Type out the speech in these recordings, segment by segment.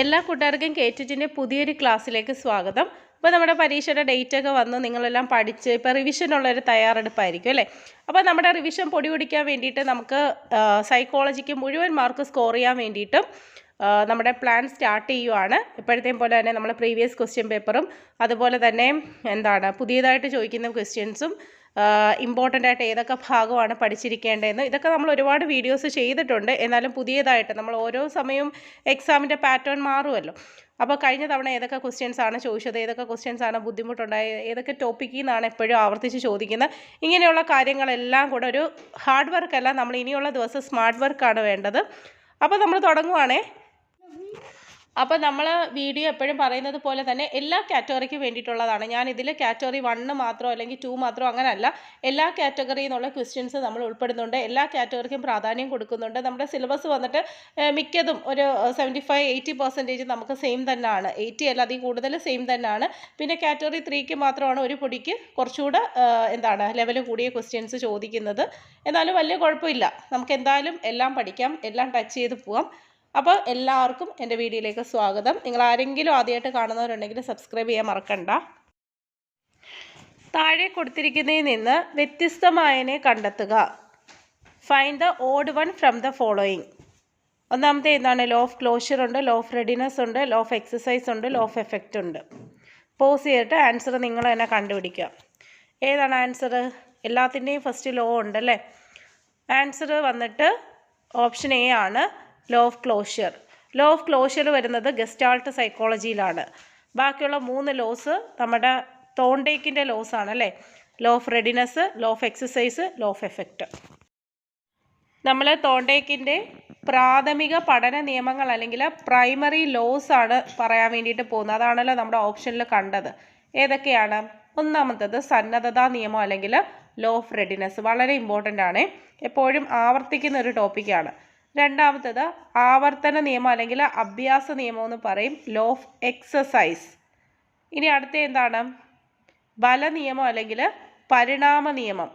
എല്ലാ കൂട്ടുകാർക്കും കേറ്റിന്റെ പുതിയൊരു ക്ലാസ്സിലേക്ക് സ്വാഗതം. അപ്പോൾ നമ്മുടെ പരീക്ഷയുടെ ഡേറ്റ് ഒക്കെ വന്ന് നിങ്ങളെല്ലാം പഠിച്ച് ഇപ്പോൾ റിവിഷനുള്ളൊരു തയ്യാറെടുപ്പായിരിക്കും അല്ലേ? അപ്പോൾ നമ്മുടെ റിവിഷൻ പൊടി പിടിക്കാൻ വേണ്ടിയിട്ട് നമുക്ക് സൈക്കോളജിക്ക് മുഴുവൻ മാർക്ക് സ്കോർ ചെയ്യാൻ വേണ്ടിയിട്ടും നമ്മുടെ പ്ലാൻ സ്റ്റാർട്ട് ചെയ്യുവാണ്. ഇപ്പോഴത്തെയും പോലെ തന്നെ നമ്മൾ പ്രീവിയസ് ക്വസ്റ്റ്യൻ പേപ്പറും അതുപോലെ തന്നെ എന്താണ് പുതിയതായിട്ട് ചോദിക്കുന്ന ക്വസ്റ്റ്യൻസും ഇമ്പോർട്ടന്റ് ആയിട്ട് ഏതൊക്കെ ഭാഗമാണ് പഠിച്ചിരിക്കേണ്ടതെന്ന്. ഇതൊക്കെ നമ്മൾ ഒരുപാട് വീഡിയോസ് ചെയ്തിട്ടുണ്ട്. എന്നാലും പുതിയതായിട്ട് നമ്മൾ ഓരോ സമയവും എക്സാമിന്റെ പാറ്റേൺ മാറുമല്ലോ. അപ്പോൾ കഴിഞ്ഞ തവണ ഏതൊക്കെ ക്വസ്റ്റ്യൻസ് ആണ് ചോദിച്ചത്? ഏതൊക്കെ ക്വസ്റ്റ്യൻസ് ആണ് ബുദ്ധിമുട്ടുണ്ടായത് ഏതൊക്കെ ടോപ്പിക്കിൽ നിന്നാണ് എപ്പോഴും ആവർത്തിച്ച് ചോദിക്കുന്നത്. ഇങ്ങനെയുള്ള കാര്യങ്ങളെല്ലാം കൂടെ ഒരു ഹാർഡ് വർക്കല്ല നമ്മൾ ഇനിയുള്ള ദിവസം സ്മാർട്ട് വർക്കാണ് വേണ്ടത്. അപ്പോൾ നമ്മൾ തുടങ്ങുവാണേ. അപ്പോൾ നമ്മൾ വീഡിയോ എപ്പോഴും പറയുന്നത് പോലെ തന്നെ എല്ലാ കാറ്റഗറിക്കും വേണ്ടിയിട്ടുള്ളതാണ്. ഞാൻ ഇതിൽ കാറ്റഗറി വണ്ണ് മാത്രം അല്ലെങ്കിൽ ടു മാത്രം അങ്ങനെയല്ല എല്ലാ കാറ്റഗറിയിൽ നിന്നുള്ള ക്വസ്റ്റ്യൻസ് നമ്മൾ ഉൾപ്പെടുന്നുണ്ട്. എല്ലാ കാറ്റഗറിക്കും പ്രാധാന്യം കൊടുക്കുന്നുണ്ട്. നമ്മുടെ സിലബസ് വന്നിട്ട് മിക്കതും ഒരു സെവന്റി ഫൈവ് എയ്റ്റി പെർസെന്റേജ് നമുക്ക് സെയിം തന്നെയാണ്. എയ്റ്റി അല്ല അതിൽ കൂടുതൽ സെയിം തന്നെയാണ്. പിന്നെ കാറ്റഗറി ത്രീക്ക് മാത്രമാണ് ഒരു പൊടിക്ക് കുറച്ചുകൂടെ എന്താണ് ലെവൽ കൂടിയ ക്വസ്റ്റ്യൻസ് ചോദിക്കുന്നത്. എന്നാലും വലിയ കുഴപ്പമില്ല. നമുക്ക് എന്തായാലും എല്ലാം പഠിക്കാം. എല്ലാം ടച്ച് ചെയ്ത് പോവാം. അപ്പോൾ എല്ലാവർക്കും എന്റെ വീഡിയോയിലേക്ക് സ്വാഗതം. നിങ്ങൾ ആരെങ്കിലും ആദ്യമായിട്ട് കാണുന്നവരുണ്ടെങ്കിൽ സബ്സ്ക്രൈബ് ചെയ്യാൻ മറക്കണ്ട. താഴെ കൊടുത്തിരിക്കുന്നതിൽ നിന്ന് വ്യത്യസ്തമായതിനെ കണ്ടെത്തുക. Find the odd one from the following ഒന്നാമത്തെ എന്താണ്? ലോ ഓഫ് ക്ലോഷർ ഉണ്ട് ലോ ഓഫ് റെഡിനെസ് ഉണ്ട് ലോ ഓഫ് എക്സസൈസ് ഉണ്ട് ലോ ഓഫ് എഫക്റ്റ് ഉണ്ട്. പോസ് ചെയ്തിട്ട് ആൻസർ നിങ്ങൾ തന്നെ കണ്ടുപിടിക്കുക. ഏതാണ് ആൻസർ എല്ലാത്തിന്റെയും ഫസ്റ്റ് ലോ ഉണ്ടല്ലേ? ആൻസർ വന്നിട്ട് ഓപ്ഷൻ എ ആണ്. Law of closure. Law of closure വരുന്നത് ഗസ്റ്റാൾട്ട് സൈക്കോളജിയിലാണ്. ബാക്കിയുള്ള മൂന്ന് ലോസ് നമ്മുടെ തോണ്ടേക്കിന്റെ ലോസ് ആണ് അല്ലേ law of readiness law of exercise law of effect നമ്മൾ തോണ്ടേക്കിന്റെ പ്രാഥമിക പഠന നിയമങ്ങൾ അല്ലെങ്കിൽ പ്രൈമറി ലോസ് ആണ് പറയാൻ വേണ്ടിയിട്ട് പോകുന്നത്. അതാണല്ലോ നമ്മുടെ ഓപ്ഷനിൽ കണ്ടത്. ഏതൊക്കെയാണ്? ഒന്നാമത്തത് സന്നദ്ധതാ നിയമം അല്ലെങ്കിൽ ലോ ഓഫ് റെഡിനെസ്. വളരെ ഇമ്പോർട്ടന്റ് ആണ്. എപ്പോഴും ആവർത്തിക്കുന്ന ഒരു ടോപ്പിക്കാണ്. രണ്ടാമത്തത് ആവർത്തന നിയമം അല്ലെങ്കിൽ അഭ്യാസ നിയമം എന്ന് പറയും. ലോ ഓഫ് എക്സസൈസ് ഇനി അടുത്ത എന്താണ്? ബല നിയമം അല്ലെങ്കിൽ പരിണാമ നിയമം.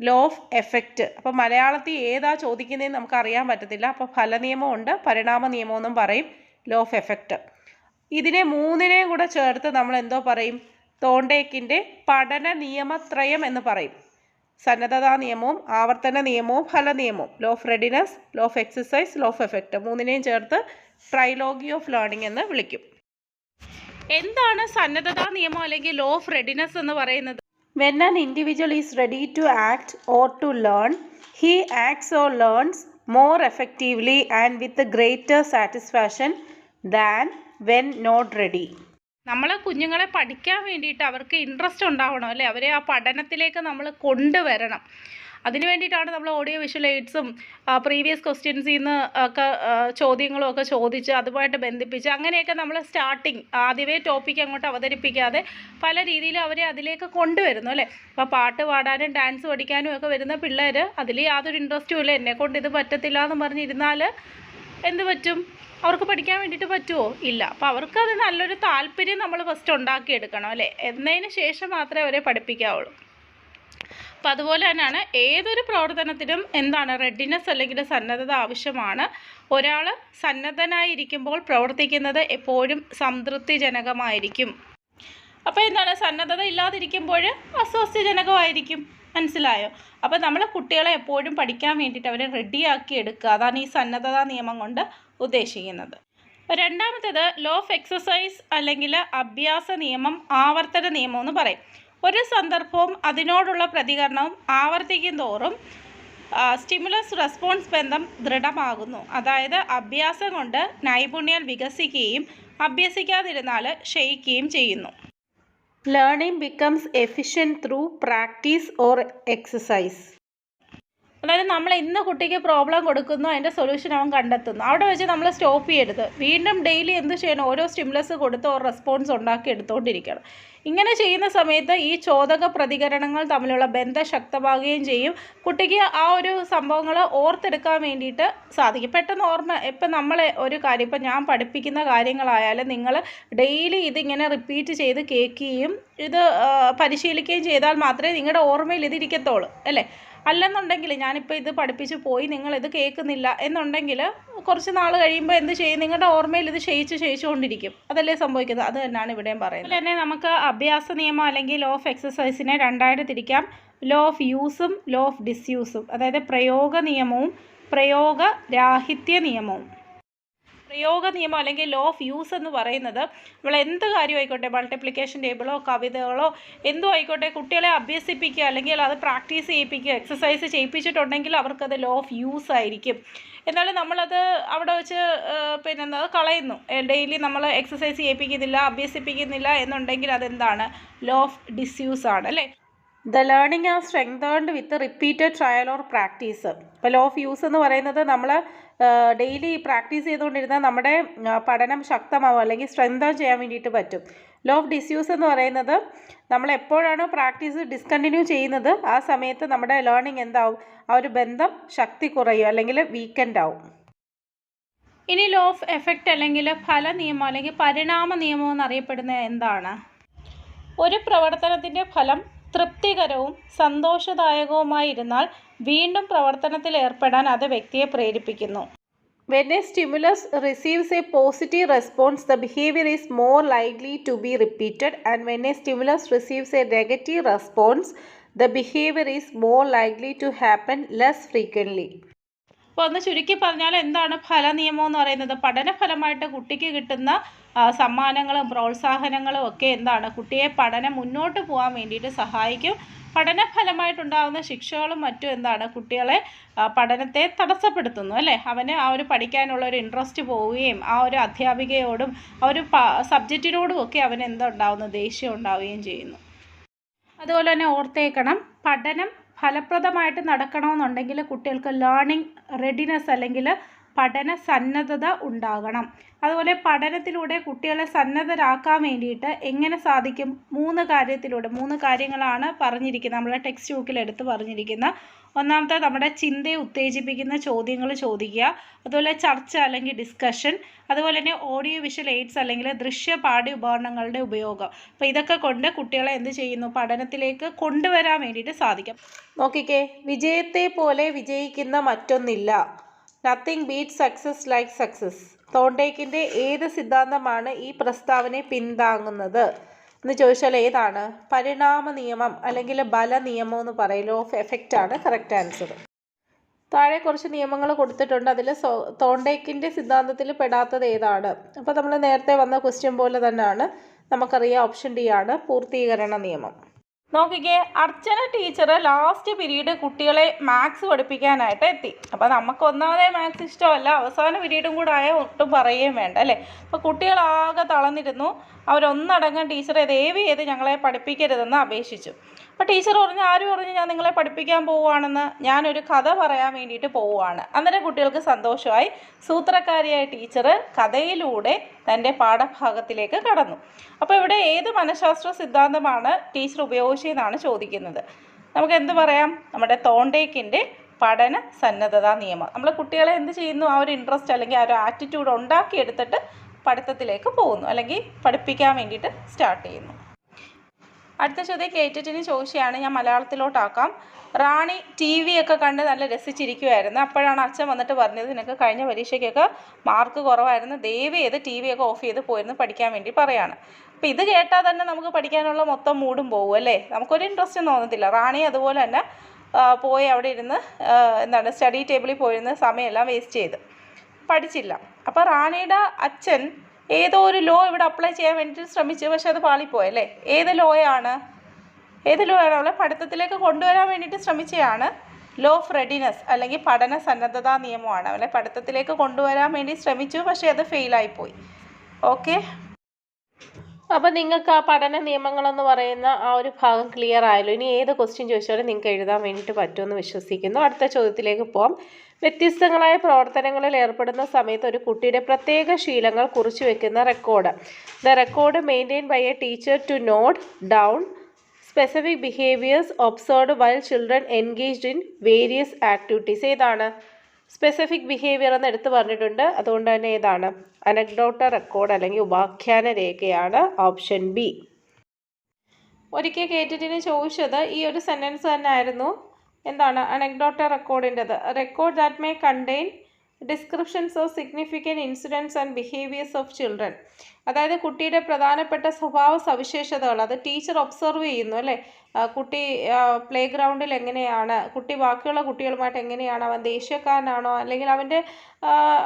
ലോ ഓഫ് എഫക്റ്റ് അപ്പോൾ മലയാളത്തിൽ ഏതാ ചോദിക്കുന്നതെന്ന് നമുക്ക് അറിയാൻ പറ്റത്തില്ല. അപ്പോൾ ഫലനിയമമുണ്ട് പരിണാമ നിയമമെന്നും പറയും. ലോ ഓഫ് എഫക്റ്റ് ഇതിനെ മൂന്നിനെയും കൂടെ ചേർത്ത് നമ്മൾ എന്തോ പറയും? തോണ്ടേക്കിന്റെ പഠന നിയമത്രയം എന്ന് പറയും. സന്നദ്ധതാ നിയമവും ആവർത്തന നിയമവും ഫല നിയമവും law of readiness law of exercise law of effect മൂന്നിനെയും ചേർത്ത് ട്രൈലോഗി ഓഫ് ലേണിംഗ് എന്ന് വിളിക്കും. എന്താണ് സന്നദ്ധതാ നിയമം അല്ലെങ്കിൽ ലോ ഓഫ് റെഡിനെസ് എന്ന് പറയുന്നത്? When an individual is ready to act or to learn he acts or learns more effectively and with greater satisfaction than when not ready നമ്മൾ കുഞ്ഞുങ്ങളെ പഠിക്കാൻ വേണ്ടിയിട്ട് അവർക്ക് ഇൻട്രസ്റ്റ് ഉണ്ടാവണം അല്ലേ? അവരെ ആ പഠനത്തിലേക്ക് നമ്മൾ കൊണ്ടുവരണം. അതിന് വേണ്ടിയിട്ടാണ് നമ്മൾ ഓഡിയോ വിഷ്വൽ എയ്ഡ്സും പ്രീവിയസ് ക്വസ്റ്റ്യൻസിൽ നിന്ന് ഒക്കെ ചോദ്യങ്ങളും ഒക്കെ ചോദിച്ച് അതുമായിട്ട് ബന്ധിപ്പിച്ച് അങ്ങനെയൊക്കെ നമ്മൾ സ്റ്റാർട്ടിങ് ആദ്യമേ ടോപ്പിക്ക് അങ്ങോട്ട് അവതരിപ്പിക്കാതെ പല രീതിയിലും അവരെ അതിലേക്ക് കൊണ്ടുവരുന്നു അല്ലേ? അപ്പോൾ പാട്ട് പാടാനും ഡാൻസ് പഠിക്കാനും ഒക്കെ വരുന്ന പിള്ളേർ അതിൽ യാതൊരു ഇൻട്രസ്റ്റും ഇല്ല. എന്നെക്കൊണ്ട് ഇത് പറ്റത്തില്ല എന്ന് പറഞ്ഞിരുന്നാൽ എന്ത് പറ്റും? അവർക്ക് പഠിക്കാൻ വേണ്ടിയിട്ട് പറ്റുമോ ഇല്ല. അപ്പോൾ അവർക്ക് അത് നല്ലൊരു താല്പര്യം നമ്മൾ ഫസ്റ്റ് ഉണ്ടാക്കിയെടുക്കണം അല്ലേ? എന്നതിന് ശേഷം മാത്രമേ അവരെ പഠിപ്പിക്കാവുള്ളൂ. അപ്പം അതുപോലെ തന്നെയാണ് ഏതൊരു പ്രവർത്തനത്തിനും എന്താണ് റെഡിനെസ് അല്ലെങ്കിൽ സന്നദ്ധത ആവശ്യമാണ്. ഒരാൾ സന്നദ്ധനായിരിക്കുമ്പോൾ പ്രവർത്തിക്കുന്നത് എപ്പോഴും സംതൃപ്തിജനകമായിരിക്കും. അപ്പോൾ എന്താണ്? സന്നദ്ധത ഇല്ലാതിരിക്കുമ്പോൾ അസ്വസ്ഥജനകമായിരിക്കും മനസ്സിലായോ? അപ്പോൾ നമ്മൾ കുട്ടികളെ എപ്പോഴും പഠിക്കാൻ വേണ്ടിയിട്ട് അവരെ റെഡിയാക്കി എടുക്കുക. അതാണ് ഈ സന്നദ്ധതാ നിയമം കൊണ്ട് ഉദ്ദേശിക്കുന്നത്. രണ്ടാമത്തേത് ലോ ഓഫ് എക്സസൈസ് അല്ലെങ്കിൽ അഭ്യാസ നിയമം ആവർത്തന നിയമം എന്ന് പറയും. ഒരു സന്ദർഭവും അതിനോടുള്ള പ്രതികരണവും ആവർത്തിക്കും തോറും സ്റ്റിമുലസ് റെസ്പോൺസ് ബന്ധം ദൃഢമാകുന്നു. അതായത് അഭ്യാസം കൊണ്ട് നൈപുണ്യം വികസിക്കുകയും അഭ്യസിക്കാതിരുന്നാൽ ക്ഷയിക്കുകയും ചെയ്യുന്നു. Learning becomes efficient through practice or exercise അതായത് നമ്മൾ ഇന്ന് കുട്ടിക്ക് പ്രോബ്ലം കൊടുക്കുന്നു അതിന്റെ സൊല്യൂഷൻ അവൻ കണ്ടെത്തുന്നു. അവിടെ വെച്ച് നമ്മൾ സ്റ്റോപ്പ് ചെയ്യരുത്. വീണ്ടും ഡെയിലി എന്ത് ചെയ്യണം? ഓരോ സ്റ്റിമുലസ് കൊടുത്ത് ഒരു റെസ്പോൺസ് ഉണ്ടാക്കി എടുത്തുകൊണ്ടിരിക്കണം ഇങ്ങനെ ചെയ്യുന്ന സമയത്ത് ഈ ചോദക പ്രതികരണങ്ങൾ തമ്മിലുള്ള ബന്ധം ശക്തമാകുകയും ചെയ്യും. കുട്ടിക്ക് ആ ഒരു സംഭവങ്ങൾ ഓർത്തെടുക്കാൻ വേണ്ടിയിട്ട് സാധിക്കും. പെട്ടെന്ന് ഓർമ്മ ഇപ്പം നമ്മൾ ഒരു കാര്യം ഇപ്പം ഞാൻ പഠിപ്പിക്കുന്ന കാര്യങ്ങളായാലും നിങ്ങൾ ഡെയിലി ഇതിങ്ങനെ റിപ്പീറ്റ് ചെയ്ത് കേൾക്കുകയും ഇത് പരിശീലിക്കുകയും ചെയ്താൽ മാത്രമേ നിങ്ങളുടെ ഓർമ്മയിൽ ഇതിരിക്കത്തുള്ളൂ അല്ലേ? അല്ലെന്നുണ്ടെങ്കിൽ ഞാനിപ്പോൾ ഇത് പഠിപ്പിച്ച് പോയി നിങ്ങളിത് കേൾക്കുന്നില്ല എന്നുണ്ടെങ്കിൽ കുറച്ച് നാൾ കഴിയുമ്പോൾ എന്ത് ചെയ്യും? നിങ്ങളുടെ ഓർമ്മയിൽ ഇത് ക്ഷയിച്ച് ക്ഷയിച്ചുകൊണ്ടിരിക്കും. അതല്ലേ സംഭവിക്കുന്നത്? അത് തന്നെയാണ് ഇവിടെയും പറയുന്നത്. തന്നെ നമുക്ക് അഭ്യാസ നിയമം അല്ലെങ്കിൽ ലോ ഓഫ് എക്സസൈസിനെ രണ്ടായിട്ട് തിരിക്കാം. ലോ ഓഫ് യൂസും ലോ ഓഫ് ഡിസ്യൂസും അതായത് പ്രയോഗ നിയമവും പ്രയോഗ രാഹിത്യ നിയമവും. പ്രയോഗ നിയമം അല്ലെങ്കിൽ ലോ ഓഫ് യൂസ് എന്ന് പറയുന്നത് നമ്മൾ എന്ത് കാര്യം ആയിക്കോട്ടെ മൾട്ടിപ്ലിക്കേഷൻ ടേബിളോ കവിതകളോ എന്തോ ആയിക്കോട്ടെ കുട്ടികളെ അഭ്യസിപ്പിക്കുക അല്ലെങ്കിൽ അത് പ്രാക്ടീസ് ചെയ്യിപ്പിക്കുക എക്സസൈസ് ചെയ്യിപ്പിച്ചിട്ടുണ്ടെങ്കിൽ അവർക്കത് ലോ ഓഫ് യൂസ് ആയിരിക്കും. എന്നാലും നമ്മളത് അവിടെ വെച്ച് പിന്നെ കളയുന്നു. ഡെയിലി നമ്മൾ എക്സസൈസ് ചെയ്യിപ്പിക്കുന്നില്ല അഭ്യസിപ്പിക്കുന്നില്ല എന്നുണ്ടെങ്കിൽ അതെന്താണ്? ലോ ഓഫ് ഡിസ്യൂസ് ആണ് അല്ലേ? The learning are strengthened with repeated trial or practice ഇപ്പോൾ ലോ ഓഫ് യൂസ് എന്ന് പറയുന്നത് നമ്മൾ ഡെയിലി പ്രാക്ടീസ് ചെയ്തുകൊണ്ടിരുന്നാൽ നമ്മുടെ പഠനം ശക്തമാവും അല്ലെങ്കിൽ സ്ട്രെങ്തൺ ചെയ്യാൻ വേണ്ടിയിട്ട് പറ്റും. ലോ ഓഫ് ഡിസ്യൂസ് എന്ന് പറയുന്നത് നമ്മൾ എപ്പോഴാണോ പ്രാക്ടീസ് ഡിസ്കണ്ടിന്യൂ ചെയ്യുന്നത് ആ സമയത്ത് നമ്മുടെ ലേണിംഗ് എന്താവും? ആ ഒരു ബന്ധം ശക്തി കുറയും അല്ലെങ്കിൽ വീക്കെൻഡ് ആവും. ഇനി ലോ ഓഫ് എഫക്റ്റ് അല്ലെങ്കിൽ ഫല നിയമം അല്ലെങ്കിൽ പരിണാമ നിയമം എന്നറിയപ്പെടുന്നത് എന്താണ്? ഒരു പ്രവർത്തനത്തിന്റെ ഫലം തൃപ്തികരവും സന്തോഷദായകവുമായിരുന്നാൽ വീണ്ടും പ്രവർത്തനത്തിൽ ഏർപ്പെടാൻ അത് വ്യക്തിയെ പ്രേരിപ്പിക്കുന്നു When a stimulus receives a positive response, the behavior is more likely to be repeated, and when a stimulus receives a negative response, the behavior is more likely to happen less frequently. അപ്പോൾ ഒന്ന് ചുരുക്കി പറഞ്ഞാൽ എന്താണ് ഫല നിയമം എന്ന് പറയുന്നത് പഠനഫലമായിട്ട് കുട്ടിക്ക് കിട്ടുന്ന സമ്മാനങ്ങളും പ്രോത്സാഹനങ്ങളും ഒക്കെ എന്താണ് കുട്ടിയെ പഠനം മുന്നോട്ട് പോകാൻ വേണ്ടിയിട്ട് സഹായിക്കും പഠനഫലമായിട്ടുണ്ടാകുന്ന ശിക്ഷകളും മറ്റും എന്താണ്? കുട്ടികളെ പഠനത്തെ തടസ്സപ്പെടുത്തുന്നു അല്ലേ? അവന് ആ ഒരു പഠിക്കാനുള്ള ഒരു ഇൻട്രസ്റ്റ് പോവുകയും ആ ഒരു അധ്യാപികയോടും ആ ഒരു സബ്ജക്റ്റിനോടും ഒക്കെ അവന് എന്തുണ്ടാവുന്നു? ദേഷ്യം ഉണ്ടാവുകയും ചെയ്യുന്നു. അതുപോലെ തന്നെ ഓർത്തേക്കണം പഠനം ഫലപ്രദമായിട്ട് നടക്കണമെന്നുണ്ടെങ്കിൽ കുട്ടികൾക്ക് ലേണിംഗ് റെഡിനെസ് അല്ലെങ്കിൽ പഠന സന്നദ്ധത ഉണ്ടാകണം. അതുപോലെ പഠനത്തിലൂടെ കുട്ടികളെ സന്നദ്ധരാക്കാൻ വേണ്ടിയിട്ട് എങ്ങനെ സാധിക്കും? മൂന്ന് കാര്യത്തിലൂടെ മൂന്ന് കാര്യങ്ങളാണ് പറഞ്ഞിരിക്കുന്നത്. നമ്മുടെ ടെക്സ്റ്റ് ബുക്കിൽ എടുത്ത് പറഞ്ഞിരിക്കുന്ന. ഒന്നാമത്തെ നമ്മുടെ ചിന്തയെ ഉത്തേജിപ്പിക്കുന്ന ചോദ്യങ്ങൾ ചോദിക്കുക. അതുപോലെ ചർച്ച അല്ലെങ്കിൽ ഡിസ്കഷൻ അതുപോലെ തന്നെ ഓഡിയോ വിഷ്വൽ എയ്ഡ്സ് അല്ലെങ്കിൽ ദൃശ്യ പാഠ്യ ഉപകരണങ്ങളുടെ ഉപയോഗം. അപ്പോൾ ഇതൊക്കെ കൊണ്ട് കുട്ടികളെ എന്ത് ചെയ്യുന്നു? പഠനത്തിലേക്ക് കൊണ്ടുവരാൻ വേണ്ടിയിട്ട് സാധിക്കും. നോക്കിക്കേ വിജയത്തെ പോലെ വിജയിക്കുന്ന മറ്റൊന്നില്ല. Nothing beat success like success തോണ്ടേക്കിന്റെ ഏത് സിദ്ധാന്തമാണ് ഈ പ്രസ്താവനയെ പിന്താങ്ങുന്നത്? എന്ന് ചോദിച്ചാൽ ഏതാണ്? പരിണാമ നിയമം അല്ലെങ്കിൽ ബല നിയമം എന്ന് പറയും ലോ ഓഫ് എഫക്റ്റ് ആണ് കറക്റ്റ് ആൻസർ താഴെ കുറച്ച് നിയമങ്ങൾ കൊടുത്തിട്ടുണ്ട്. അതിൽ സോ തോണ്ടേക്കിന്റെ സിദ്ധാന്തത്തിൽ പെടാത്തത് ഏതാണ്? അപ്പോൾ നമ്മൾ നേരത്തെ വന്ന ക്വസ്റ്റ്യൻ പോലെ തന്നെയാണ്. നമുക്കറിയാം ഓപ്ഷൻ ഡി ആണ് പൂർത്തീകരണ നിയമം. നോക്കിക്കേ അർച്ചന ടീച്ചർ ലാസ്റ്റ് പിരീഡ് കുട്ടികളെ മാത്സ് പഠിപ്പിക്കാനായിട്ട് എത്തി. അപ്പോൾ നമുക്ക് ഒന്നാമതേ മാത്സ് ഇഷ്ടമല്ല അവസാന പിരീഡും കൂടെ ആയ ഒട്ടും പറയുകയും വേണ്ട അല്ലേ? അപ്പോൾ കുട്ടികളാകെ തളർന്നിരുന്നു. അവരൊന്നടങ്കം ടീച്ചറെ ദയവ് ചെയ്ത് ഞങ്ങളെ പഠിപ്പിക്കരുതെന്ന് അപേക്ഷിച്ചു. അപ്പോൾ ടീച്ചർ പറഞ്ഞു ആരും പറഞ്ഞു ഞാൻ നിങ്ങളെ പഠിപ്പിക്കാൻ പോവുകയാണെന്ന്? ഞാനൊരു കഥ പറയാൻ വേണ്ടിയിട്ട് പോവുകയാണ്. അന്നേരം കുട്ടികൾക്ക് സന്തോഷമായി. സൂത്രക്കാരിയായ ടീച്ചർ കഥയിലൂടെ തന്റെ പാഠഭാഗത്തിലേക്ക് കടന്നു. അപ്പോൾ ഇവിടെ ഏത് മനഃശാസ്ത്ര സിദ്ധാന്തമാണ് ടീച്ചർ ഉപയോഗിച്ചതെന്നാണ് ചോദിക്കുന്നത്. നമുക്ക് എന്ത് പറയാം? നമ്മുടെ തോണ്ടേക്കിന്റെ പഠന സന്നദ്ധത നിയമം. നമ്മൾ കുട്ടികളെ എന്ത് ചെയ്യുന്നു? ആ ഒരു ഇൻട്രസ്റ്റ് അല്ലെങ്കിൽ ആ ഒരു ആറ്റിറ്റ്യൂഡ് ഉണ്ടാക്കിയെടുത്തിട്ട് പഠിത്തത്തിലേക്ക് പോകുന്നു. അല്ലെങ്കിൽ പഠിപ്പിക്കാൻ വേണ്ടിയിട്ട് സ്റ്റാർട്ട് ചെയ്യുന്നു. അടുത്ത ചോദ്യം കേറ്ററ്റിന് ചോദിച്ചതാണ് ഞാൻ മലയാളത്തിലോട്ടാക്കാം. റാണി ടി വി ഒക്കെ കണ്ട് നല്ല രസിച്ചിരിക്കുമായിരുന്നു അപ്പോഴാണ് അച്ഛൻ വന്നിട്ട് പറഞ്ഞത് നിനക്ക് കഴിഞ്ഞ പരീക്ഷയ്ക്കൊക്കെ മാർക്ക് കുറവായിരുന്നു. ദയവ് ചെയ്ത് ടി വി ഒക്കെ ഓഫ് ചെയ്ത് പോയിരുന്നു പഠിക്കാൻ വേണ്ടി പറയാണ്. അപ്പം ഇത് കേട്ടാൽ തന്നെ നമുക്ക് പഠിക്കാനുള്ള മൊത്തം മൂടും പോകും അല്ലേ? നമുക്കൊരു ഇൻട്രസ്റ്റ് തോന്നത്തില്ല. റാണി അതുപോലെ തന്നെ പോയി അവിടെ ഇരുന്ന് എന്താണ് സ്റ്റഡി ടേബിളിൽ പോയിരുന്ന് സമയമെല്ലാം വേസ്റ്റ് ചെയ്ത്. പഠിച്ചില്ല. അപ്പോൾ റാണിയുടെ അച്ഛൻ ഏതോ ഒരു ലോ ഇവിടെ അപ്ലൈ ചെയ്യാൻ വേണ്ടിയിട്ട് ശ്രമിച്ചു പക്ഷെ അത് പാളിപ്പോയല്ലേ ഏത് ലോയാണ് ഏത് ലോ ആണ്? അവളെ പഠിത്തത്തിലേക്ക് കൊണ്ടുവരാൻ വേണ്ടിയിട്ട് ശ്രമിച്ചതാണ് ലോ ഓഫ് റെഡിനെസ് അല്ലെങ്കിൽ പഠന സന്നദ്ധതാ നിയമമാണ്. അവളെ പഠിത്തത്തിലേക്ക് കൊണ്ടുവരാൻ വേണ്ടി ശ്രമിച്ചു പക്ഷേ അത് ഫെയിലായിപ്പോയി ഓക്കെ അപ്പോൾ നിങ്ങൾക്ക് ആ പഠന നിയമങ്ങളെന്ന് പറയുന്ന ആ ഒരു ഭാഗം ക്ലിയർ ആയല്ലോ. ഇനി ഏത് ക്വസ്റ്റ്യൻ ചോദിച്ചാലും നിങ്ങൾക്ക് എഴുതാൻ വേണ്ടിയിട്ട് പറ്റുമെന്ന് വിശ്വസിക്കുന്നു. അടുത്ത ചോദ്യത്തിലേക്ക് പോകാം വ്യത്യസ്തങ്ങളായ പ്രവർത്തനങ്ങളിൽ ഏർപ്പെടുന്ന സമയത്ത് ഒരു കുട്ടിയുടെ പ്രത്യേക ശീലങ്ങൾ കുറിച്ചു വെക്കുന്ന record the record maintain by a teacher to note down specific behaviours observed while children engaged in various activities ഏതാണ്? സ്പെസിഫിക് ബിഹേവിയർ എന്ന് എടുത്ത് പറഞ്ഞിട്ടുണ്ട്. അതുകൊണ്ട് തന്നെ ഏതാണ്? അനക്ഡോട്ട റെക്കോർഡ് അല്ലെങ്കിൽ ഉപാഖ്യാന രേഖയാണ് ഓപ്ഷൻ ബി ഒരിക്കൽ കേട്ടിട്ടിന് ചോദിച്ചത് ഈ ഒരു സെന്റൻസ് തന്നെ ആയിരുന്നു. എന്താണ്? Anecdotal റെക്കോർഡിന്റെത് record that may contain descriptions of significant incidence and behaviours of children അതായത് കുട്ടിയുടെ പ്രധാനപ്പെട്ട സ്വഭാവ സവിശേഷതകൾ. അത് ടീച്ചർ ഒബ്സർവ് ചെയ്യുന്നു അല്ലേ? കുട്ടി പ്ലേ ഗ്രൗണ്ടിൽ എങ്ങനെയാണ്? കുട്ടി ബാക്കിയുള്ള കുട്ടികളുമായിട്ട് എങ്ങനെയാണ്? അവൻ ദേഷ്യക്കാരനാണോ? അല്ലെങ്കിൽ അവന്റെ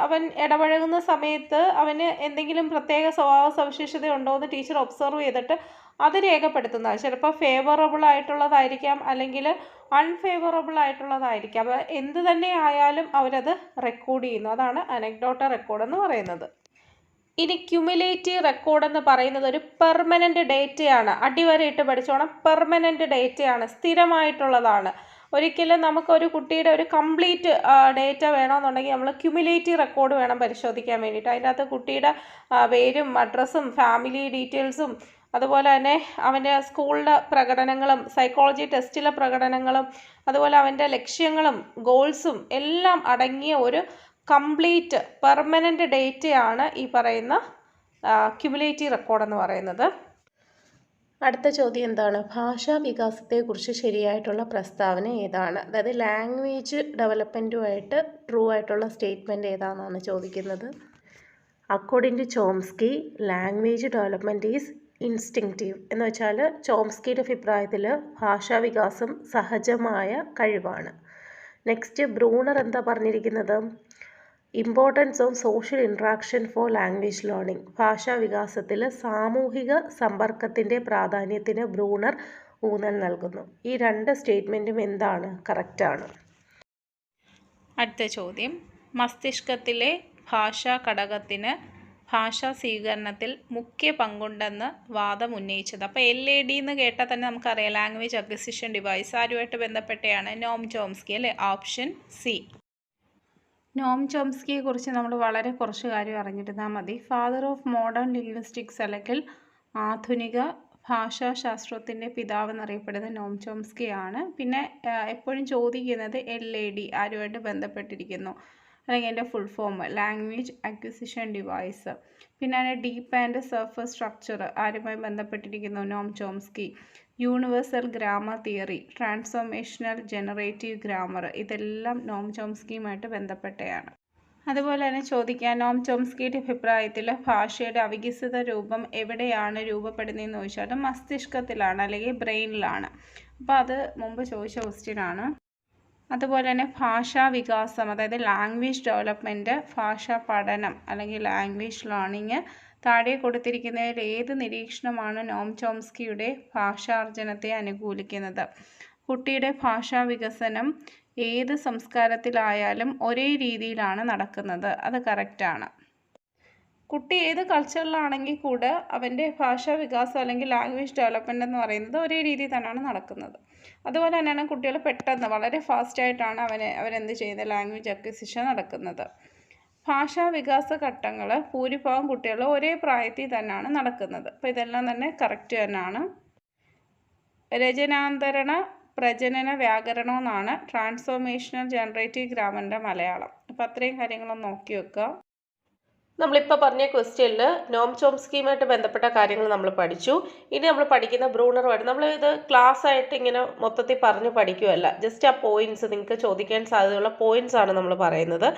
അവൻ ഇടപഴകുന്ന സമയത്ത് അവന് എന്തെങ്കിലും പ്രത്യേക സ്വഭാവ സവിശേഷത ഉണ്ടോ എന്ന് ടീച്ചർ ഒബ്സർവ് ചെയ്തിട്ട് അത് രേഖപ്പെടുത്തുന്നത്. ചിലപ്പോൾ ഫേവറബിൾ ആയിട്ടുള്ളതായിരിക്കാം അല്ലെങ്കിൽ അൺഫേവറബിൾ ആയിട്ടുള്ളതായിരിക്കാം. അപ്പോൾ എന്ത് തന്നെ ആയാലും അവരത് റെക്കോർഡ് ചെയ്യുന്നു. അതാണ് അനക്ഡോട്ട റെക്കോർഡ് എന്ന് പറയുന്നത്. ഇനി ക്യുമുലേറ്റീവ് റെക്കോർഡ് എന്ന് പറയുന്നത് ഒരു പെർമനന്റ് ഡേറ്റയാണ് അടിവരയിട്ട് പഠിച്ചോണം. പെർമനന്റ് ഡേറ്റയാണ് സ്ഥിരമായിട്ടുള്ളതാണ്. ഒരിക്കലും നമുക്കൊരു കുട്ടിയുടെ ഒരു കംപ്ലീറ്റ് ഡേറ്റ വേണമെന്നുണ്ടെങ്കിൽ നമ്മൾ ക്യുമുലേറ്റീവ് റെക്കോർഡ് വേണം പരിശോധിക്കാൻ വേണ്ടിയിട്ട്. അതിന്റെ അകത്ത് കുട്ടിയുടെ പേരും അഡ്രസ്സും ഫാമിലി ഡീറ്റെയിൽസും അതുപോലെ തന്നെ അവന്റെ സ്കൂളിലെ പ്രകടനങ്ങളും സൈക്കോളജി ടെസ്റ്റിലെ പ്രകടനങ്ങളും അതുപോലെ അവന്റെ ലക്ഷ്യങ്ങളും ഗോൾസും എല്ലാം അടങ്ങിയ ഒരു കംപ്ലീറ്റ് പെർമനന്റ് ഡേറ്റയാണ് ഈ പറയുന്ന ക്യുമുലേറ്റീവ് റെക്കോർഡ് എന്ന് പറയുന്നത്. അടുത്ത ചോദ്യം എന്താണ്? ഭാഷാ വികാസത്തെക്കുറിച്ച് ശരിയായിട്ടുള്ള പ്രസ്താവന ഏതാണ്? അതായത് ലാംഗ്വേജ് ഡെവലപ്മെന്റുമായിട്ട് ട്രൂ ആയിട്ടുള്ള സ്റ്റേറ്റ്മെന്റ് ഏതാണെന്നാണ് ചോദിക്കുന്നത്. According to Chomsky language development is instinctive എന്ന് വെച്ചാൽ ചോംസ്കിയുടെ അഭിപ്രായത്തിൽ ഭാഷാവികാസം സഹജമായ കഴിവാണ്. നെക്സ്റ്റ് ബ്രൂണർ എന്താ പറഞ്ഞിരിക്കുന്നത്? Importance of social interaction for language learning. ഭാഷാ വികാസത്തിൽ സാമൂഹിക സമ്പർക്കത്തിന്റെ പ്രാധാന്യത്തിന് ബ്രൂണർ ഊന്നൽ നൽകുന്നു. ഈ രണ്ട് സ്റ്റേറ്റ്മെന്റും എന്താണ്? കറക്റ്റാണ്. അടുത്ത ചോദ്യം. മസ്തിഷ്കത്തിലെ ഭാഷാ ഘടകത്തിന് ഭാഷാ സ്വീകരണത്തിൽ മുഖ്യ പങ്കുണ്ടെന്ന് വാദം ഉന്നയിച്ചത്. അപ്പോൾ എൽ എ ഡി എന്ന് കേട്ടാൽ തന്നെ നമുക്കറിയാം ലാംഗ്വേജ് അക്വിസിഷൻ ഡിവൈസ് ആരുമായിട്ട് ബന്ധപ്പെട്ടയാണ് നോം ചോംസ്കി അല്ലേ? ഓപ്ഷൻ സി നോം ചോംസ്കിയെ കുറിച്ച് നമ്മൾ വളരെ കുറച്ച് കാര്യം അറിഞ്ഞിരുന്നാൽ മതി. ഫാദർ ഓഫ് മോഡേൺ ലിംഗ്വിസ്റ്റിക്സ് അല്ലെങ്കിൽ ആധുനിക ഭാഷാശാസ്ത്രത്തിന്റെ പിതാവ് എന്നറിയപ്പെടുന്നത് നോം ചോംസ്കിയാണ്. പിന്നെ എപ്പോഴും ചോദിക്കുന്നത് എൽ എ ഡി ആരുമായിട്ട് ബന്ധപ്പെട്ടിരിക്കുന്നു. അല്ലെങ്കിൽ എന്റെ full form language acquisition device പിന്നെ അതിന്റെ ഡീപ്പ് ആൻഡ് സർഫസ് സ്ട്രക്ചർ ആരുമായി ബന്ധപ്പെട്ടിരിക്കുന്നു? Noam Chomsky. Universal grammar theory transformational generative grammar ഇതെല്ലാം നോം ചോംസ്കിയുമായിട്ട് ബന്ധപ്പെട്ടയാണ്. അതുപോലെ തന്നെ ചോദിക്കാൻ നോം ചോംസ്കിയുടെ അഭിപ്രായത്തിൽ ഭാഷയുടെ അവികസിത രൂപം എവിടെയാണ് രൂപപ്പെടുന്നതെന്ന് ചോദിച്ചാൽ മസ്തിഷ്കത്തിലാണ് അല്ലെങ്കിൽ ബ്രെയിനിലാണ് അപ്പോൾ അത് മുമ്പ് ചോദിച്ച ക്വസ്റ്റ്യൻ ആണ്. അതുപോലെ തന്നെ ഭാഷാ വികാസം അതായത് ലാംഗ്വേജ് ഡെവലപ്മെന്റ് ഭാഷാ പഠനം അല്ലെങ്കിൽ ലാംഗ്വേജ് ലേണിങ് താഴെ കൊടുത്തിരിക്കുന്നതിൽ ഏത് നിരീക്ഷണമാണ് നോം ചോംസ്കിയുടെ ഭാഷാർജനത്തെ അനുകൂലിക്കുന്നത്? കുട്ടിയുടെ ഭാഷാ വികസനം ഏത് സംസ്കാരത്തിലായാലും ഒരേ രീതിയിലാണ് നടക്കുന്നത്. അത് കറക്റ്റാണ് കുട്ടി ഏത് കൾച്ചറിലാണെങ്കിൽ കൂടെ അവന്റെ ഭാഷാ വികാസം അല്ലെങ്കിൽ ലാംഗ്വേജ് ഡെവലപ്മെന്റ് എന്ന് പറയുന്നത് ഒരേ രീതിയിൽ തന്നെയാണ് നടക്കുന്നത്. അതുപോലെ തന്നെയാണ് കുട്ടികൾ പെട്ടെന്ന് വളരെ ഫാസ്റ്റായിട്ടാണ് അവന് അവരെന്ത് ചെയ്യുന്നത് ലാംഗ്വേജ് അക്വിസിഷൻ നടക്കുന്നത്. ഭാഷാ വികാസ ഘട്ടങ്ങൾ ഭൂരിഭാഗം കുട്ടികൾ ഒരേ പ്രായത്തിൽ തന്നെയാണ് നടക്കുന്നത്. അപ്പോൾ ഇതെല്ലാം തന്നെ കറക്റ്റ് തന്നെയാണ് രചനാന്തരണ പ്രജനന വ്യാകരണം എന്നാണ് ട്രാൻസ്ഫോർമേഷണൽ ജനറേറ്റീവ് ഗ്രാമറിന്റെ മലയാളം. അപ്പോൾ അത്രയും കാര്യങ്ങളൊന്ന് നോക്കി വെക്കുക നമ്മളിപ്പോൾ പറഞ്ഞ ക്വസ്റ്റ്യനിൽ നോം ചോംസ്കിയുമായിട്ട് ബന്ധപ്പെട്ട കാര്യങ്ങൾ നമ്മൾ പഠിച്ചു. ഇനി നമ്മൾ പഠിക്കുന്ന ബ്രൂണറുമായിട്ട് നമ്മൾ ഇത് ക്ലാസ് ആയിട്ട് ഇങ്ങനെ മൊത്തത്തിൽ പറഞ്ഞ് പഠിക്കുകയല്ല. ജസ്റ്റ് ആ പോയിന്റ്സ് നിങ്ങൾക്ക് ചോദിക്കാൻ സാധ്യതയുള്ള പോയിന്റ്സ് ആണ് നമ്മൾ പറയുന്നത്.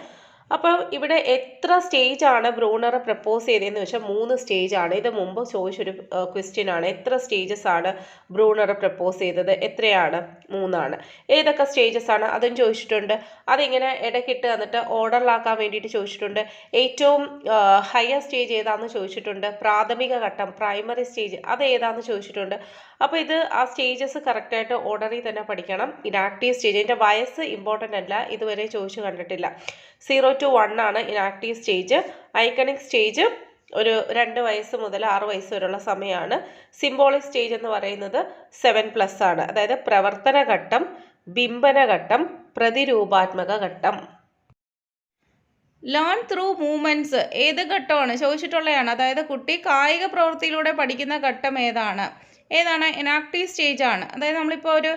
അപ്പോൾ ഇവിടെ എത്ര സ്റ്റേജ് ആണ് ബ്രൂണർ പ്രപ്പോസ് ചെയ്തതെന്ന് വെച്ചാൽ മൂന്ന് സ്റ്റേജ് ആണ്. ഇത് മുമ്പ് ചോദിച്ചൊരു ക്വസ്റ്റ്യൻ ആണ്. എത്ര സ്റ്റേജസ് ആണ് ബ്രൂണർ പ്രപ്പോസ് ചെയ്തത്? എത്രയാണ്? മൂന്നാണ്. ഏതൊക്കെ സ്റ്റേജസ് ആണ്? അതും ചോദിച്ചിട്ടുണ്ട്. അതിങ്ങനെ ഇടയ്ക്കിട്ട് വന്നിട്ട് ഓർഡറിലാക്കാൻ വേണ്ടിയിട്ട് ചോദിച്ചിട്ടുണ്ട്. ഏറ്റവും ഹയർ സ്റ്റേജ് ഏതാണെന്ന് ചോദിച്ചിട്ടുണ്ട്. പ്രാഥമിക ഘട്ടം പ്രൈമറി സ്റ്റേജ് അത് ഏതാണെന്ന് ചോദിച്ചിട്ടുണ്ട്. അപ്പോൾ ഇത് ആ സ്റ്റേജസ് കറക്റ്റായിട്ട് ഓർഡറിൽ തന്നെ പഠിക്കണം. ഇനാക്റ്റീവ് സ്റ്റേജ് എന്റെ വയസ്സ് ഇമ്പോർട്ടന്റ് അല്ല. ഇതുവരെ ചോദിച്ചു കണ്ടിട്ടില്ല. സീറോ ടു വൺ ആണ് ഇനാക്റ്റീവ് സ്റ്റേജ് ഐക്കണിക് സ്റ്റേജ് ഒരു രണ്ട് വയസ്സ് മുതൽ ആറ് വയസ്സ് വരെയുള്ള സമയമാണ് സിംബോളിക് സ്റ്റേജ് എന്ന് പറയുന്നത് സെവൻ പ്ലസ് ആണ്. അതായത് പ്രവർത്തനഘട്ടം ബിംബനഘട്ടം ബിംബന ഘട്ടം പ്രതിരൂപാത്മക ഘട്ടം. ലേൺ ത്രൂ മൂവ്മെന്റ്സ് ഏത് ഘട്ടമാണ്? ചോദിച്ചിട്ടുള്ളതാണ്. അതായത് കുട്ടി കായിക പ്രവൃത്തിയിലൂടെ പഠിക്കുന്ന ഘട്ടം ഏതാണ്? ഏതാണ്? എനാക്റ്റീവ് സ്റ്റേജ് ആണ്. അതായത് നമ്മളിപ്പോൾ ഒരു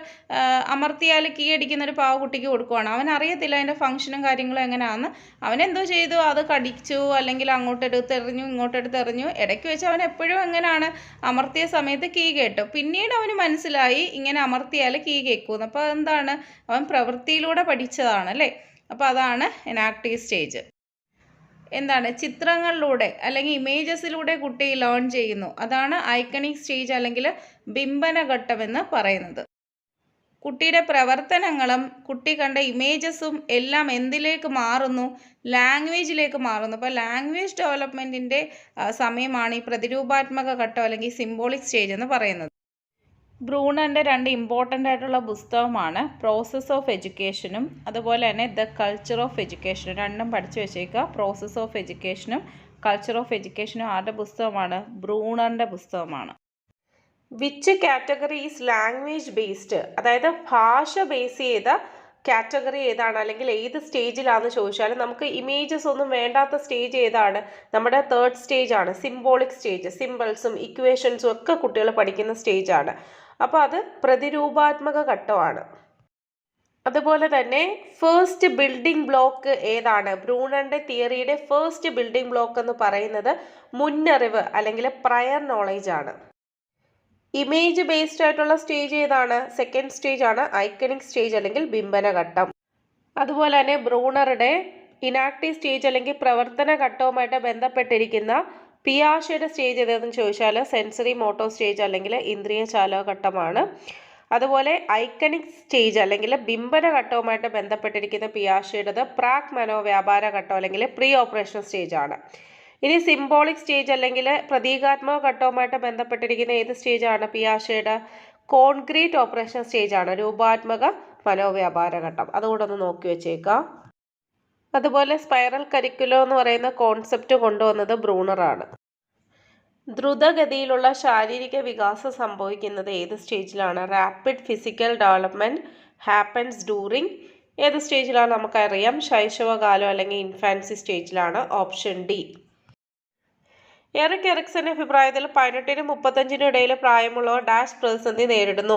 അമർത്തിയാൽ കീ അടിക്കുന്ന ഒരു പാവ കുട്ടിക്ക് കൊടുക്കുവാണ്. അവൻ അറിയത്തില്ല അതിന്റെ ഫംഗ്ഷനും കാര്യങ്ങളും എങ്ങനെയാണെന്ന് അവൻ എന്തോ ചെയ്തു? അത് കടിച്ചു അല്ലെങ്കിൽ അങ്ങോട്ട് എടുത്ത് എറിഞ്ഞു ഇങ്ങോട്ട് എടുത്ത് എറിഞ്ഞു. ഇടയ്ക്ക് വെച്ച് അവൻ എപ്പോഴും എങ്ങനെയാണ് അമർത്തിയ സമയത്ത് കീ കേട്ടു. പിന്നീട് അവന് മനസ്സിലായി ഇങ്ങനെ അമർത്തിയാൽ കീ കേൾക്കുമെന്ന് അപ്പോൾ എന്താണ് അവൻ പ്രവൃത്തിയിലൂടെ പഠിച്ചതാണ് അല്ലേ? അപ്പോൾ അതാണ് എനാക്റ്റീവ് സ്റ്റേജ് എന്താണ്? ചിത്രങ്ങളിലൂടെ അല്ലെങ്കിൽ ഇമേജസിലൂടെ കുട്ടി ലേൺ ചെയ്യുന്നു. അതാണ് ഐക്കണിക് സ്റ്റേജ് അല്ലെങ്കിൽ ബിംബനഘട്ടം എന്ന് പറയുന്നത്. കുട്ടിയുടെ പ്രവർത്തനങ്ങളും കുട്ടി കണ്ട ഇമേജസും എല്ലാം എന്തിലേക്ക് മാറുന്നു? ലാംഗ്വേജിലേക്ക് മാറുന്നു. അപ്പോൾ ലാംഗ്വേജ് ഡെവലപ്മെന്റിന്റെ സമയമാണ് ഈ പ്രതിരൂപാത്മക ഘട്ടം അല്ലെങ്കിൽ സിംബോളിക് സ്റ്റേജ് എന്ന് പറയുന്നത്. ബ്രൂണന്റെ രണ്ട് ഇമ്പോർട്ടന്റ് ആയിട്ടുള്ള പുസ്തകമാണ് പ്രോസസ്സ് ഓഫ് എഡ്യൂക്കേഷനും അതുപോലെ തന്നെ ദ കൾച്ചർ ഓഫ് എഡ്യൂക്കേഷനും രണ്ടും പഠിച്ചു വെച്ചേക്കുക. പ്രോസസ്സ് ഓഫ് എഡ്യൂക്കേഷനും കൾച്ചർ ഓഫ് എഡ്യൂക്കേഷനും ആരുടെ പുസ്തകമാണ്? ബ്രൂണറിന്റെ പുസ്തകമാണ്. Which category is language based അതായത് ഭാഷ ബേസ് ചെയ്ത കാറ്റഗറി ഏതാണ്? അല്ലെങ്കിൽ ഏത് സ്റ്റേജിലാണെന്ന് ചോദിച്ചാൽ നമുക്ക് ഇമേജസ് ഒന്നും വേണ്ടാത്ത സ്റ്റേജ് ഏതാണ്? നമ്മുടെ തേർഡ് സ്റ്റേജ് ആണ്. സിംബോളിക് സ്റ്റേജ് സിമ്പിൾസും ഇക്വേഷൻസും ഒക്കെ കുട്ടികൾ പഠിക്കുന്ന സ്റ്റേജ് ആണ്. അപ്പോൾ അത് പ്രതിരൂപാത്മക ഘട്ടമാണ്. അതുപോലെ തന്നെ ഫേസ്റ്റ് ബിൽഡിംഗ് ബ്ലോക്ക് ഏതാണ്? ബ്രൂണന്റെ തിയറിയുടെ ഫേസ്റ്റ് ബിൽഡിംഗ് ബ്ലോക്ക് എന്ന് പറയുന്നത് മുന്നറിവ് അല്ലെങ്കിൽ പ്രയർ നോളേജ് ആണ്. ഇമേജ് ബേസ്ഡ് ആയിട്ടുള്ള സ്റ്റേജ് ഏതാണ്? സെക്കൻഡ് സ്റ്റേജ് ആണ്. ഐക്കണിക് സ്റ്റേജ് അല്ലെങ്കിൽ ബിംബന ഘട്ടം. അതുപോലെ തന്നെ ബ്രൂണറുടെ ഇനാക്റ്റീവ് സ്റ്റേജ് അല്ലെങ്കിൽ പ്രവർത്തന ഘട്ടവുമായിട്ട് ബന്ധപ്പെട്ടിരിക്കുന്ന പിയാഷയുടെ സ്റ്റേജ് ഏതെന്ന് ചോദിച്ചാൽ സെൻസറി മോട്ടോ സ്റ്റേജ് അല്ലെങ്കിൽ ഇന്ദ്രിയ ചാലകഘട്ടമാണ് അതുപോലെ ഐക്കണിക് സ്റ്റേജ് അല്ലെങ്കിൽ ബിംബന ഘട്ടവുമായിട്ട് ബന്ധപ്പെട്ടിരിക്കുന്ന പിയാഷയുടേത് പ്രാക് മനോവ്യാപാര ഘട്ടം അല്ലെങ്കിൽ പ്രീ ഓപ്പറേഷൻ സ്റ്റേജ് ആണ്. ഇനി സിംബോളിക് സ്റ്റേജ് അല്ലെങ്കിൽ പ്രതീകാത്മക ഘട്ടവുമായിട്ട് ബന്ധപ്പെട്ടിരിക്കുന്ന ഏത് സ്റ്റേജാണ് പിയാഷയുടെ? കോൺക്രീറ്റ് ഓപ്പറേഷൻ സ്റ്റേജ് ആണ്. രൂപാത്മക മനോവ്യാപാര ഘട്ടം. അതുകൂടെ ഒന്ന് നോക്കി വെച്ചേക്കാം. അതുപോലെ സ്പൈറൽ കരിക്കുലോ എന്ന് പറയുന്ന കോൺസെപ്റ്റ് കൊണ്ടുവന്നത് ബ്രൂണറാണ്. ദ്രുതഗതിയിലുള്ള ശാരീരിക വികാസം സംഭവിക്കുന്നത് ഏത് സ്റ്റേജിലാണ്? Rapid physical development happens during ഏത് സ്റ്റേജിലാണ് നമുക്കറിയാം? ശൈശവകാലം അല്ലെങ്കിൽ ഇൻഫാൻസി സ്റ്റേജിലാണ് ഓപ്ഷൻ ഡി എറിക് എറിക്സന്റെ അഭിപ്രായത്തിൽ പതിനെട്ടിനും മുപ്പത്തഞ്ചിനും ഇടയിൽ പ്രായമുള്ളവർ ഡാഷ് പ്രതിസന്ധി നേരിടുന്നു.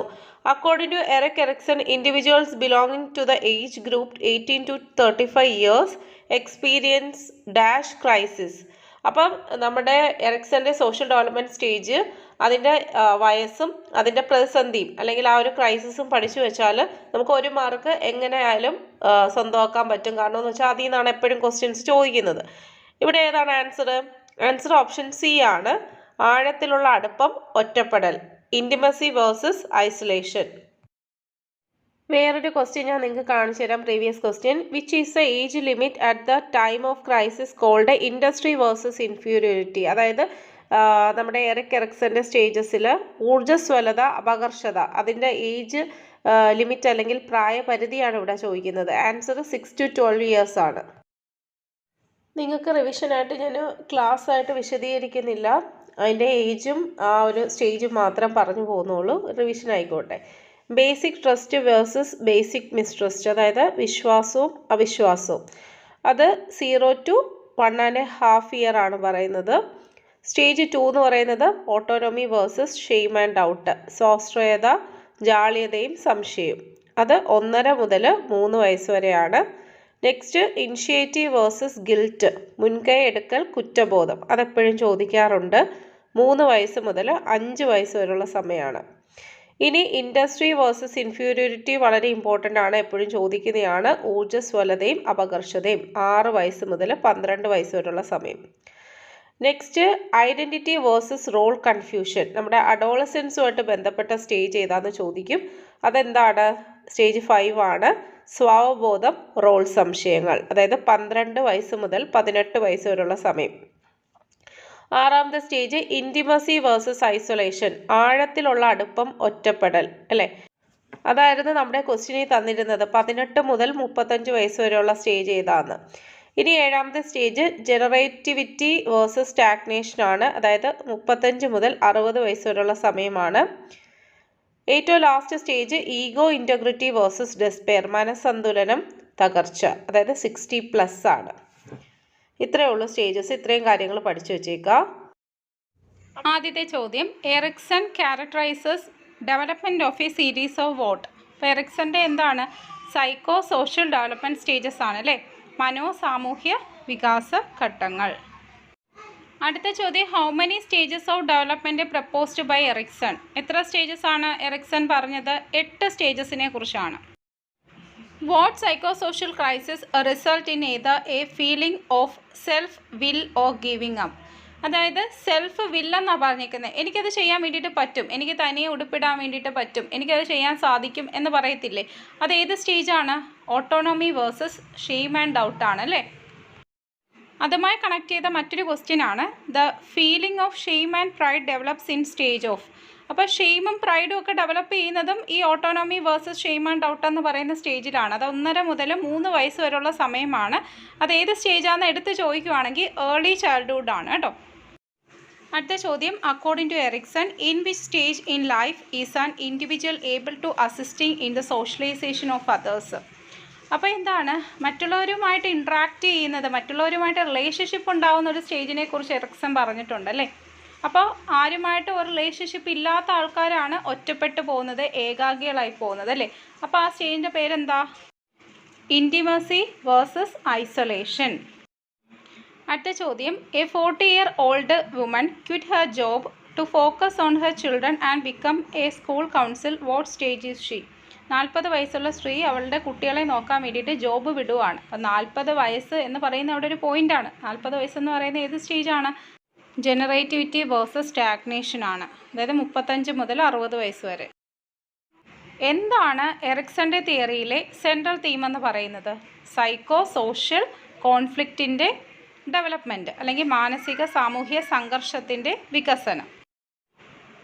According to Erik Erikson individuals belonging to the age group eighteen to thirty five years experience dash crisis. അപ്പം നമ്മുടെ എറിക്സന്റെ സോഷ്യൽ ഡെവലപ്മെന്റ് സ്റ്റേജ് അതിന്റെ വയസ്സും അതിന്റെ പ്രതിസന്ധിയും അല്ലെങ്കിൽ ആ ഒരു ക്രൈസിസും പഠിച്ചു വെച്ചാൽ നമുക്ക് ഒരു മാർക്ക് എങ്ങനെയായാലും സ്വന്തമാക്കാൻ പറ്റും. കാരണം എന്ന് വെച്ചാൽ അതിൽ നിന്നാണ് എപ്പോഴും ക്വസ്റ്റ്യൻസ് ചോദിക്കുന്നത്. ഇവിടെ ഏതാണ് ആൻസർ ആൻസർ ഓപ്ഷൻ സി ആണ്. ആഴത്തിലുള്ള അടുപ്പം ഒറ്റപ്പെടൽ. ഇന്റിമസി വേഴ്സസ് ഐസൊലേഷൻ വേറൊരു ക്വസ്റ്റ്യൻ ഞാൻ നിങ്ങൾക്ക് കാണിച്ചു തരാം previous question which is the age limit at the time of crisis called industry versus inferiority അതായത് നമ്മുടെ എറിക് എറക്സിന്റെ സ്റ്റേജസിൽ ഊർജസ്വലത അപകർഷത അതിന്റെ ഏജ് ലിമിറ്റ് അല്ലെങ്കിൽ പ്രായപരിധിയാണ് ഇവിടെ ചോദിക്കുന്നത്. Answer six to twelve years ആണ്. നിങ്ങൾക്ക് റിവിഷനായിട്ട് ഞാൻ ക്ലാസ് ആയിട്ട് വിശദീകരിക്കുന്നില്ല. അതിന്റെ ഏജും ആ ഒരു സ്റ്റേജും മാത്രം പറഞ്ഞു പോകുന്നുള്ളൂ. റിവിഷൻ ആയിക്കോട്ടെ. Basic trust versus basic mistrust അതായത് വിശ്വാസവും അവിശ്വാസവും. അത് zero to one and half year ആണ് പറയുന്നത്. സ്റ്റേജ് ടു എന്ന് പറയുന്നത് autonomy versus shame and doubt സ്വാശ്രയത ജാള്യതയും സംശയവും. അത് ഒന്നര മുതൽ മൂന്ന് വയസ്സ് വരെയാണ്. നെക്സ്റ്റ് ഇനിഷ്യേറ്റീവ് വേഴ്സസ് ഗിൽറ്റ് മുൻകൈ എടുക്കൽ കുറ്റബോധം അതെപ്പോഴും ചോദിക്കാറുണ്ട്. മൂന്ന് വയസ്സ് മുതൽ അഞ്ച് വയസ്സ് വരെയുള്ള സമയമാണ് ഇനി ഇൻഡസ്ട്രി വേഴ്സസ് ഇൻഫീരിയോറിറ്റി വളരെ ഇമ്പോർട്ടന്റ് ആണ് എപ്പോഴും ചോദിക്കുന്നതാണ്. ഊർജസ്വലതയും അപകർഷതയും ആറ് വയസ്സ് മുതൽ പന്ത്രണ്ട് വയസ്സ് വരെയുള്ള സമയം. Next identity versus role confusion നമ്മുടെ അഡോളസൻസുമായിട്ട് ബന്ധപ്പെട്ട സ്റ്റേജ് ഏതാന്ന് ചോദിക്കും. അതെന്താണ്? സ്റ്റേജ് ഫൈവ് ആണ്. സ്വാവബോധം റോൾ സംശയങ്ങൾ. അതായത് പന്ത്രണ്ട് വയസ്സ് മുതൽ പതിനെട്ട് വയസ്സ് വരെയുള്ള സമയം. ആറാമത്തെ സ്റ്റേജ് ഇന്റിമസി വേഴ്സസ് ഐസൊലേഷൻ ആഴത്തിലുള്ള അടുപ്പം ഒറ്റപ്പെടൽ. അല്ലേ? അതായിരുന്നു നമ്മുടെ ക്വസ്റ്റ്യനിൽ തന്നിരുന്നത്. പതിനെട്ട് മുതൽ മുപ്പത്തഞ്ച് വയസ്സ് വരെയുള്ള സ്റ്റേജ് ഏതാണ്? ഇനി ഏഴാമത്തെ സ്റ്റേജ് ജനറേറ്റിവിറ്റി വേഴ്സസ് സ്റ്റാഗ്നേഷൻ ആണ്. അതായത് മുപ്പത്തഞ്ച് മുതൽ അറുപത് വയസ്സ് വരെയുള്ള സമയമാണ്. ഏറ്റവും last stage ego integrity versus despair മനസ്സന്തുലനം തകർച്ച അതായത് സിക്സ്റ്റി പ്ലസ് ആണ്. ഇത്രയേ ഉള്ളൂ സ്റ്റേജസ് ഇത്രയും കാര്യങ്ങൾ പഠിച്ചു വെച്ചേക്കാം. ആദ്യത്തെ ചോദ്യം Erikson characterises development of a series of what അപ്പോൾ എറിക്സന്റെ എന്താണ്? സൈക്കോ സോഷ്യൽ ഡെവലപ്മെന്റ് സ്റ്റേജസ് ആണ് അല്ലേ? മനോ സാമൂഹ്യ വികാസ ഘട്ടങ്ങൾ. അടുത്ത ചോദ്യം how many stages of development proposed by Erikson എത്ര സ്റ്റേജസ് ആണ് എറിക്സൺ പറഞ്ഞത്? എട്ട് സ്റ്റേജസിനെ കുറിച്ചാണ്. What psycho social crisis result in ഏത് a feeling of self will or giving up അതായത് സെൽഫ് വില്ലെന്നാണ് പറഞ്ഞിരിക്കുന്നത് എനിക്കത് ചെയ്യാൻ വേണ്ടിയിട്ട് പറ്റും. എനിക്ക് തനിയെ ഉടുപ്പിടാൻ വേണ്ടിയിട്ട് പറ്റും. എനിക്കത് ചെയ്യാൻ സാധിക്കും എന്ന് പറയത്തില്ലേ? അത് ഏത് സ്റ്റേജാണ് ഓട്ടോണോമി വേഴ്സസ് ഷെയിം ആൻഡ് ഡൗട്ടാണ് അല്ലേ? അതുമായി കണക്ട് ചെയ്ത മറ്റൊരു ക്വസ്റ്റ്യൻ ആണ്. The feeling of shame and pride develops in stage of അപ്പോൾ ഷെയിമും പ്രൈഡും ഒക്കെ ഡെവലപ്പ് ചെയ്യുന്നതും ഈ autonomy versus shame and doubt എന്ന് പറയുന്ന സ്റ്റേജിലാണ് അത് ഒന്നര മുതൽ മൂന്ന് വയസ്സ് വരെയുള്ള സമയമാണ്. അത് ഏത് സ്റ്റേജാണെന്ന് എടുത്ത് ചോദിക്കുവാണെങ്കിൽ ഏർലി ചൈൽഡ്ഹുഡ് ആണ് കേട്ടോ. അടുത്ത ചോദ്യം according to Erikson in which stage in life is an individual able to assisting in the socialisation of others അപ്പോൾ എന്താണ്? മറ്റുള്ളവരുമായിട്ട് ഇൻട്രാക്ട് ചെയ്യുന്നത് മറ്റുള്ളവരുമായിട്ട് റിലേഷൻഷിപ്പ് ഉണ്ടാകുന്ന ഒരു സ്റ്റേജിനെ കുറിച്ച് എറിക്സൺ പറഞ്ഞിട്ടുണ്ട് അല്ലേ? അപ്പോൾ ആരുമായിട്ട് ഒരു റിലേഷൻഷിപ്പ് ഇല്ലാത്ത ആൾക്കാരാണ് ഒറ്റപ്പെട്ടു പോകുന്നത് ഏകാഗ്രികളായി പോകുന്നത് അല്ലേ? അപ്പോൾ ആ സ്റ്റേജിന്റെ പേരെന്താ? ഇന്റിമസി വേഴ്സസ് ഐസൊലേഷൻ അടുത്ത ചോദ്യം. A forty year old woman quit her job to focus on her children and become a school council what stage is she നാൽപ്പത് വയസ്സുള്ള സ്ത്രീ അവളുടെ കുട്ടികളെ നോക്കാൻ വേണ്ടിയിട്ട് ജോബ് വിടുവാണ്. അപ്പം നാൽപ്പത് വയസ്സ് എന്ന് പറയുന്ന അവിടെ ഒരു പോയിന്റാണ് നാൽപ്പത് വയസ്സെന്ന് പറയുന്ന ഏത് സ്റ്റേജാണ് ജനറേറ്റിവിറ്റി വേഴ്സസ് സ്റ്റാഗ്നേഷൻ ആണ്. അതായത് മുപ്പത്തഞ്ച് മുതൽ അറുപത് വയസ്സ് വരെ. എന്താണ് എറിക്സന്റെ തിയറിയിലെ സെൻട്രൽ തീം എന്ന് പറയുന്നത്? സൈക്കോ സോഷ്യൽ കോൺഫ്ലിക്റ്റിന്റെ ഡെവലപ്മെന്റ് അല്ലെങ്കിൽ മാനസിക സാമൂഹ്യ സംഘർഷത്തിന്റെ വികസനം.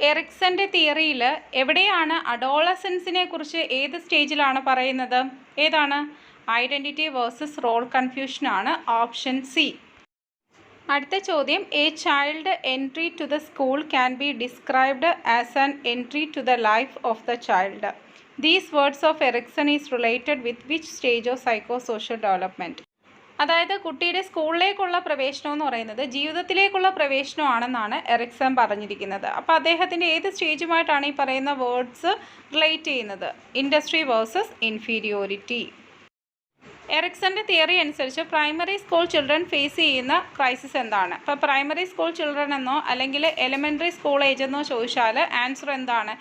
എറിക്സന്റെ തിയറിയിൽ എവിടെയാണ് അഡോളസൻസിനെ കുറിച്ച് ഏത് സ്റ്റേജിലാണ് പറയുന്നത്? ഏതാണ്? ഐഡന്റിറ്റി വേഴ്സസ് റോൾ കൺഫ്യൂഷനാണ് ഓപ്ഷൻ സി. അടുത്ത ചോദ്യം a child entry to the school can be described as an entry to the life of the child. These words of Erikson is related with which stage of psycho social development അതായത് കുട്ടിയുടെ സ്കൂളിലേക്കുള്ള പ്രവേശനം എന്ന് പറയുന്നത് ജീവിതത്തിലേക്കുള്ള പ്രവേശനമാണെന്നാണ് Ericsson പറഞ്ഞിരിക്കുന്നത്. അപ്പോൾ അദ്ദേഹത്തിന്റെ ഏത് സ്റ്റേജുമായിട്ടാണ് ഈ പറയുന്ന വേർഡ്സ് റിലേറ്റ് ചെയ്യുന്നത്? ഇൻഡസ്ട്രി വേഴ്സസ് ഇൻഫീരിയോറിറ്റി എറിക്സന്റെ തിയറി അനുസരിച്ച് പ്രൈമറി സ്കൂൾ ചിൽഡ്രൻ ഫേസ് ചെയ്യുന്ന ക്രൈസിസ് എന്താണ്? ഇപ്പോൾ പ്രൈമറി സ്കൂൾ ചിൽഡ്രൻ എന്നോ അല്ലെങ്കിൽ എലിമെന്ററി സ്കൂൾ ഏജ് എന്നോ ചോദിച്ചാൽ ആൻസർ എന്താണ്?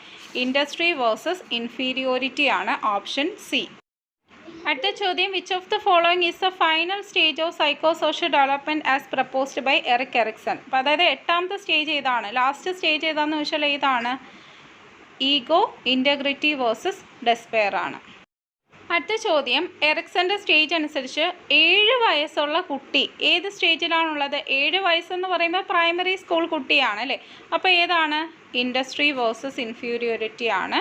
ഇൻഡസ്ട്രി വേഴ്സസ് ഇൻഫീരിയോറിറ്റി ആണ് ഓപ്ഷൻ സി. അടുത്ത ചോദ്യം which of the following is a final stage of psycho social development as proposed by Erik Erikson അപ്പോൾ അതായത് എട്ടാമത്തെ സ്റ്റേജ് ഏതാണ്? ലാസ്റ്റ് സ്റ്റേജ് ഏതാണെന്ന് വെച്ചാൽ ഏതാണ്? ഈഗോ ഇന്റഗ്രിറ്റി വേഴ്സസ് ഡെസ്പെയർ ആണ്. അടുത്ത ചോദ്യം എറിക്സന്റെ സ്റ്റേജ് അനുസരിച്ച് ഏഴ് വയസ്സുള്ള കുട്ടി ഏത് സ്റ്റേജിലാണുള്ളത് ഏഴ് വയസ്സെന്ന് പറയുമ്പോൾ പ്രൈമറി സ്കൂൾ കുട്ടിയാണ് അല്ലേ? അപ്പോൾ ഏതാണ്? ഇൻഡസ്ട്രി വേഴ്സസ് ഇൻഫീരിയോറിറ്റി ആണ്.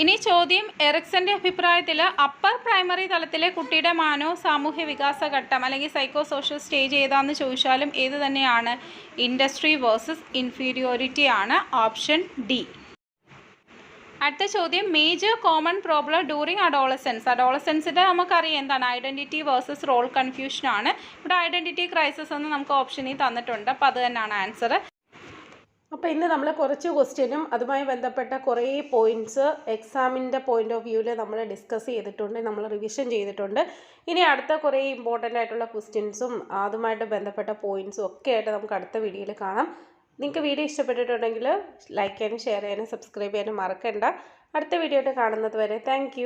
ഇനി ചോദ്യം എറിക്സന്റെ അഭിപ്രായത്തിൽ അപ്പർ പ്രൈമറി തലത്തിലെ കുട്ടിയുടെ മാനോ സാമൂഹ്യ വികാസ ഘട്ടം അല്ലെങ്കിൽ സൈക്കോ സോഷ്യൽ സ്റ്റേജ് ഏതാണെന്ന് ചോദിച്ചാലും ഏത് തന്നെയാണ്? ഇൻഡസ്ട്രി വേഴ്സസ് ഇൻഫീരിയോറിറ്റി ആണ് ഓപ്ഷൻ ഡി അടുത്ത ചോദ്യം major common problem during adolescence അഡോളസെൻസിന്റെ നമുക്കറിയാം എന്താണ്? ഐഡന്റിറ്റി വേഴ്സസ് റോൾ കൺഫ്യൂഷൻ ആണ്. ഇവിടെ ഐഡന്റിറ്റി ക്രൈസിസ് എന്ന് നമുക്ക് ഓപ്ഷനിൽ തന്നിട്ടുണ്ട്. അപ്പോൾ അത് തന്നെയാണ് ആൻസർ അപ്പോൾ ഇന്ന് നമ്മൾ കുറച്ച് ക്വസ്റ്റ്യനും അതുമായി ബന്ധപ്പെട്ട കുറേ പോയിന്റ്സ് എക്സാമിന്റെ പോയിന്റ് ഓഫ് വ്യൂവിൽ നമ്മൾ ഡിസ്കസ് ചെയ്തിട്ടുണ്ട് നമ്മൾ റിവിഷൻ ചെയ്തിട്ടുണ്ട്. ഇനി അടുത്ത കുറേ ഇമ്പോർട്ടന്റ് ആയിട്ടുള്ള ക്വസ്റ്റ്യൻസും അതുമായിട്ട് ബന്ധപ്പെട്ട പോയിന്റ്സും ഒക്കെ ആയിട്ട് നമുക്ക് അടുത്ത വീഡിയോയിൽ കാണാം. നിങ്ങൾക്ക് വീഡിയോ ഇഷ്ടപ്പെട്ടിട്ടുണ്ടെങ്കിൽ ലൈക്ക് ചെയ്യാനും ഷെയർ ചെയ്യാനും സബ്സ്ക്രൈബ് ചെയ്യാനും മറക്കണ്ട. അടുത്ത വീഡിയോ ആയിട്ട് കാണുന്നത് വരെ താങ്ക്